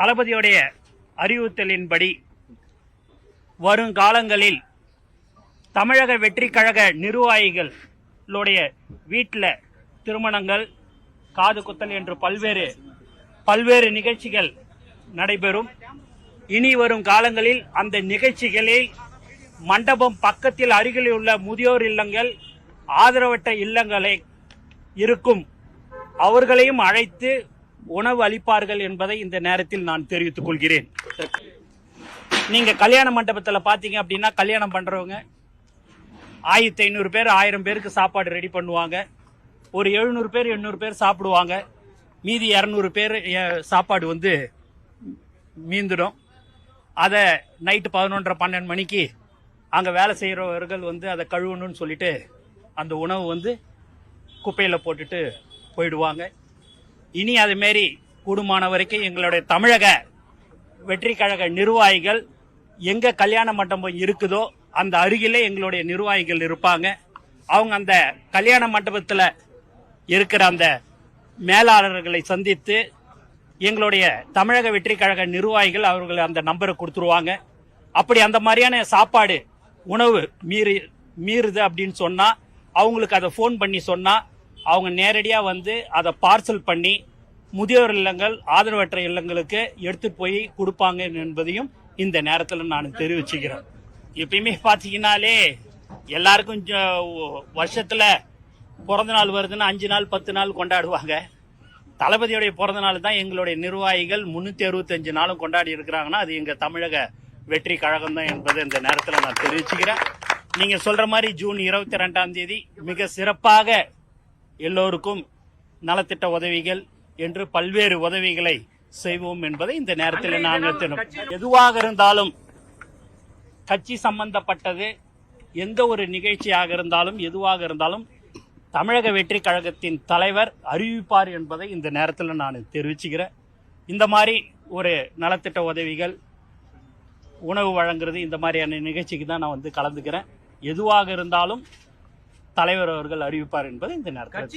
தளபதியுடைய அறிவுறுத்தலின்படி வருங்காலங்களில் தமிழக வெற்றி கழக நிர்வாகிகளுடைய வீட்டில் திருமணங்கள் காது குத்தல் என்று பல்வேறு பல்வேறு நிகழ்ச்சிகள் நடைபெறும். இனி வரும் காலங்களில் அந்த நிகழ்ச்சிகளில் மண்டபம் பக்கத்தில் அருகில் உள்ள முதியோர் இல்லங்கள் ஆதரவற்ற இல்லங்களை இருக்கும். அவர்களையும் அழைத்து உணவு அளிப்பார்கள் என்பதை இந்த நேரத்தில் நான் தெரிவித்துக் கொள்கிறேன். நீங்க கல்யாண மண்டபத்தில் பார்த்தீங்க அப்படின்னா கல்யாணம் பண்றவங்க ஆயிரத்தி ஐநூறு பேர் ஆயிரம் பேருக்கு சாப்பாடு ரெடி பண்ணுவாங்க. ஒரு எழுநூறு பேர் எண்ணூறு பேர் சாப்பிடுவாங்க. மீதி இரநூறு பேர் சாப்பாடு வந்து மீந்துடும். அதை நைட்டு பதினொன்றரை பன்னெண்டு மணிக்கு அங்கே வேலை செய்கிறவர்கள் வந்து அதை கழுவணும்னு சொல்லிட்டு அந்த உணவு வந்து குப்பையில் போட்டுட்டு போயிடுவாங்க. இனி அதுமாரி கூடுமான வரைக்கும் எங்களுடைய தமிழக வெற்றி கழக நிர்வாகிகள் எங்க கல்யாண மண்டபம் இருக்குதோ அந்த அருகிலே எங்களுடைய நிர்வாகிகள் இருப்பாங்க. அவங்க அந்த கல்யாண மண்டபத்தில் இருக்கிற அந்த மேலாளர்களை சந்தித்து எங்களுடைய தமிழக வெற்றி கழக நிர்வாகிகள் அவர்கள் அந்த நம்பரை கொடுத்துருவாங்க. அப்படி அந்த மாதிரியான சாப்பாடு உணவு மீறி மீறுது அப்படின்னு சொன்னால் அவங்களுக்கு அதை ஃபோன் பண்ணி சொன்னால் அவங்க நேரடியாக வந்து அதை பார்சல் பண்ணி முதியோர் இல்லங்கள் ஆதரவற்ற இல்லங்களுக்கு எடுத்து போய் கொடுப்பாங்க என்பதையும் இந்த நேரத்தில் நான் தெரிவிச்சுக்கிறேன். எப்பயுமே பார்த்தீங்கன்னாலே எல்லாருக்கும் வருஷத்தில் பிறந்த நாள் வருதுன்னா அஞ்சு நாள் பத்து நாள் கொண்டாடுவாங்க. தளபதியுடைய பிறந்த நாள் தான் எங்களுடைய நிர்வாகிகள் முன்னூற்றி அறுபத்தஞ்சு நாளும் கொண்டாடி இருக்கிறாங்கன்னா அது எங்கள் தமிழக வெற்றி கழகம் தான் என்பதை இந்த நேரத்தில் நான் தெரிவிச்சுக்கிறேன். நீங்கள் சொல்கிற மாதிரி ஜூன் இருபத்தி ரெண்டாம் தேதி மிக சிறப்பாக எல்லோருக்கும் நலத்திட்ட உதவிகள் என்று பல்வேறு உதவிகளை செய்வோம் என்பதை இந்த நேரத்தில் நாங்கள் எதுவாக இருந்தாலும் கட்சி சம்பந்தப்பட்டது எந்த ஒரு நிகழ்ச்சியாக இருந்தாலும் எதுவாக இருந்தாலும் தமிழக வெற்றி கழகத்தின் தலைவர் அறிவிப்பார் என்பதை இந்த நேரத்தில் நான் தெரிவிச்சுக்கிறேன். இந்த மாதிரி ஒரு நலத்திட்ட உதவிகள் உணவு வழங்குறது இந்த மாதிரியான நிகழ்ச்சிக்கு தான் நான் வந்து கலந்துக்கிறேன். எதுவாக இருந்தாலும் தலைவர் அவர்கள் அறிவிப்பார் என்பது இந்த நேரத்தில்